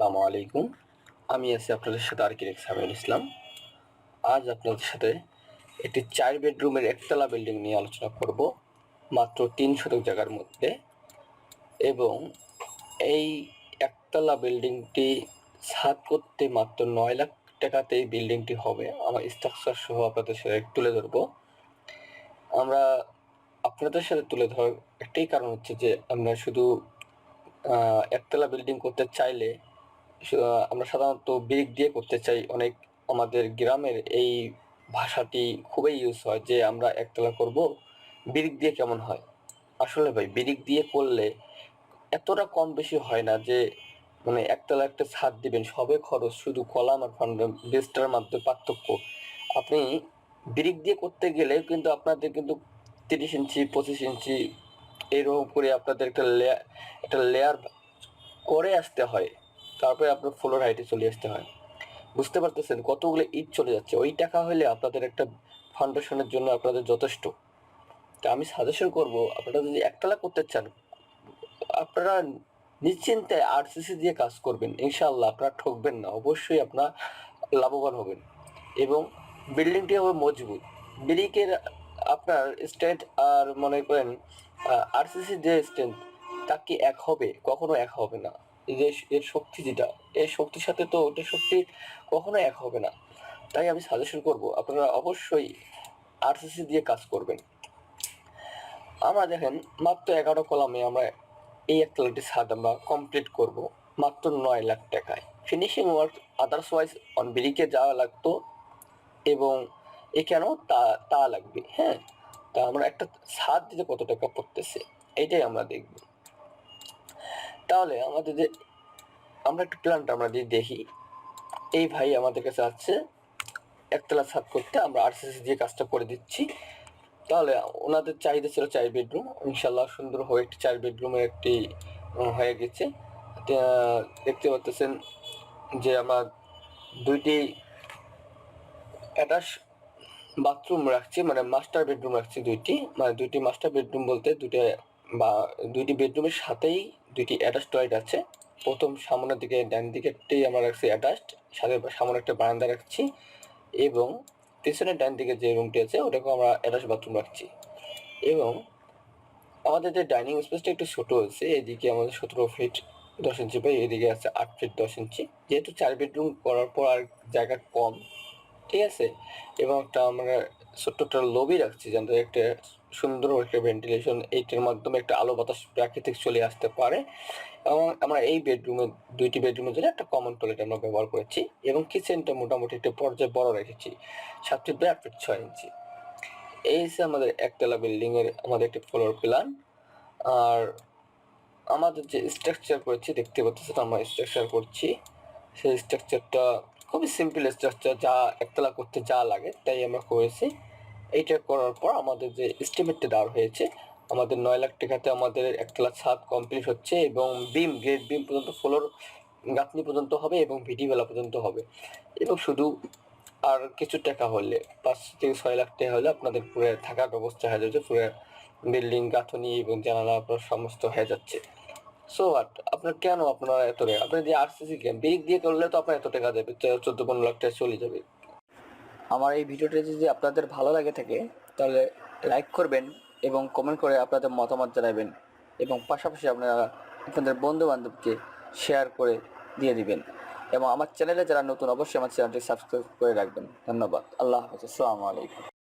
আসসালামু আলাইকুম। আমি আছি আপনাদের সাথে আরকিটেক সামিউল ইসলাম। আজ আপনাদের সাথে একটি চার বেডরুমের একতলা বিল্ডিং নিয়ে আলোচনা করব, মাত্র তিন শতক জায়গার মধ্যে। এবং এই একতলা বিল্ডিংটি ছাদ করতে মাত্র নয় লাখ টাকাতে এই বিল্ডিংটি হবে। আমার স্ট্রাকচার সহ আপনাদের সাথে তুলে ধরবো। আমরা আপনাদের সাথে তুলে ধরার একটাই কারণ হচ্ছে যে আমরা শুধু একতলা বিল্ডিং করতে চাইলে আমরা সাধারণত ব্রিক দিয়ে করতে চাই। অনেক আমাদের গ্রামের এই ভাষাটি খুবই ইউজ হয় যে আমরা একতলা করব, ব্রিক দিয়ে কেমন হয়? আসলে ভাই, ব্রিক দিয়ে করলে এতটা কম বেশি হয় না যে মানে একতলা একটা ছাদ দিবেন, সবে খরচ, শুধু কলাম আর ফান্ড বেস্টার মাধ্যমে পার্থক্য। আপনি ব্রিক দিয়ে করতে গেলে কিন্তু আপনাদের কিন্তু তিরিশ ইঞ্চি, পঁচিশ ইঞ্চি, এরকম করে আপনাদের একটা লেয়ার একটা লেয়ার করে আসতে হয়। তারপরে আপনার ফ্লোর হাইটে চলে আসতে হয়। বুঝতে পারতেছেন কতগুলো ইট চলে যাচ্ছে? ওই টাকা হলে আপনাদের একটা ফাউন্ডেশনের জন্য আপনাদের যথেষ্ট। তা আমি সাজেশন করব, আপনারা যদি একতলা করতে চান, আপনারা নিশ্চিন্তে আরসিসি দিয়ে কাজ করবেন। ইনশাআল্লাহ আপনারা ঠকবেন না, অবশ্যই আপনার লাভবান হবেন। এবং বিল্ডিংটি হবে মজবুত। ব্রিকের আপনার স্ট্রেন্থ আর মনে করেন আরসিসি যে স্ট্রেন্থ তা কি এক হবে? কখনো এক হবে না। যে এর শক্তি যেটা এই শক্তির সাথে তো ওটার শক্তি কখনো এক হবে না। তাই আমি সাজেশন করব, আপনারা অবশ্যই আরসিসি দিয়ে কাজ করবেন। আমরা দেখেন, মাত্র এগারো কলামে আমরা এই একতলাটি ছাদ আমরা কমপ্লিট করব, মাত্র নয় লাখ টাকায়। Finishing work others wise on ব্রিকে যাওয়া লাগতো এবং এখানেও তা তা লাগবে হ্যাঁ? তা আমরা একটা ছাদ দিতে কত টাকা পড়তেছে, এটাই আমরা দেখব। তাহলে আমাদের যে, আমরা একটু প্ল্যানটা আমরা যদি দেখি, এই ভাই আমাদের কাছে আছে একতলা ছাদ করতে, আমরা আরসিসি দিয়ে কাজটা করে দিচ্ছি। তাহলে ওনাদের চাহিদা ছিল চার বেডরুম ইনশাল্লাহ সুন্দর হয়ে একটি চার বেডরুমের একটি হয়ে গেছে। দেখতে পাচ্ছেন যে আমার দুইটি অ্যাটাচ বাথরুম রাখছি মানে মাস্টার বেডরুম রাখছি দুইটি। মানে দুইটি মাস্টার বেডরুম বলতে দুইটা বা, দুইটি বেডরুমের সাথেই দুইটি অ্যাটাচ টয়লেট আছে। প্রথম সামনের দিকে ডান দিকেরটি আমরা রাখছি অ্যাটাচড সাথে সামনে একটা বারান্দা রাখছি এবং পিছনের ডান দিকে যে রুমটি আছে ওটাকেও আমরা অ্যাটাচ বাথরুম রাখছি। এবং আমাদের যে ডাইনিং স্পেসটা একটু ছোট হয়েছে, এদিকে আমাদের সতেরো ফিট দশ ইঞ্চি পাই এদিকে আছে আট ফিট দশ ইঞ্চি। যেহেতু চার বেডরুম করার পর আর জায়গা কম, ঠিক আছে? এবং একটা আমরা ছোট্ট একটা লবি রাখছি যাতে একটা সুন্দর একটা ভেন্টিলেশন এইটার মাধ্যমে একটা আলো বাতাস প্রাকৃতিক চলে আসতে পারে এবং আমরা এই বেডরুমে দুইটি বেডরুমের জন্য একটা কমন টয়লেট আমরা ব্যবহার করেছি এবং কিচেনটা মোটামুটি একটা পর্যায়ে বড় রেখেছি, সাতটি বাই ফিট ছয় ইঞ্চি এই হচ্ছে আমাদের একতলা বিল্ডিং এর আমাদের একটি ফ্লোর প্ল্যান আর আমাদের যে স্ট্রাকচার করেছি, দেখতে পাচ্ছেন আমরা স্ট্রাকচার করছি। সেই স্ট্রাকচারটা খুবই সিম্পল স্ট্রাকচার যা একতলা করতে যা লাগে, তাই আমরা করেছি। এইটা করার পর আমাদের যে এস্টিমেটটা দেওয়া হয়েছে, আমাদের নয় লাখ টাকাতে আমাদের এক একতলা ছাদ কমপ্লিট হচ্ছে এবং বিম গ্রেড বিম পর্যন্ত ফ্লোর গাঁথনি পর্যন্ত হবে এবং ভিডিওবেলা পর্যন্ত হবে। এবং শুধু আর কিছু টাকা হলে, পাঁচ থেকে ছয় লাখ টাকা হলে আপনাদের পুরো থাকার ব্যবস্থা হয়ে যাচ্ছে, পুরো বিল্ডিং গাঁথনি এবং জানালা আপনার সমস্ত হয়ে যাচ্ছে। সো হোয়াট আপনার কেন আপনার এত টাকা? আপনি যে আরসিসি গেম ব্রিক দিয়ে করলে তো আপনার এত টাকা দেবে, চোদ্দ পনেরো লাখ টাকা চলে যাবে। আমার এই ভিডিওটি যদি আপনাদের ভালো লাগে থাকে, তাহলে লাইক করবেন এবং কমেন্ট করে আপনাদের মতামত জানাবেন এবং পাশাপাশি আপনারা আপনাদের বন্ধুবান্ধবকে শেয়ার করে দিয়ে দিবেন। এবং আমার চ্যানেলে যারা নতুন, অবশ্যই আমার চ্যানেলটি সাবস্ক্রাইব করে রাখবেন। ধন্যবাদ। আল্লাহ হাফিজ। আসসালামু আলাইকুম।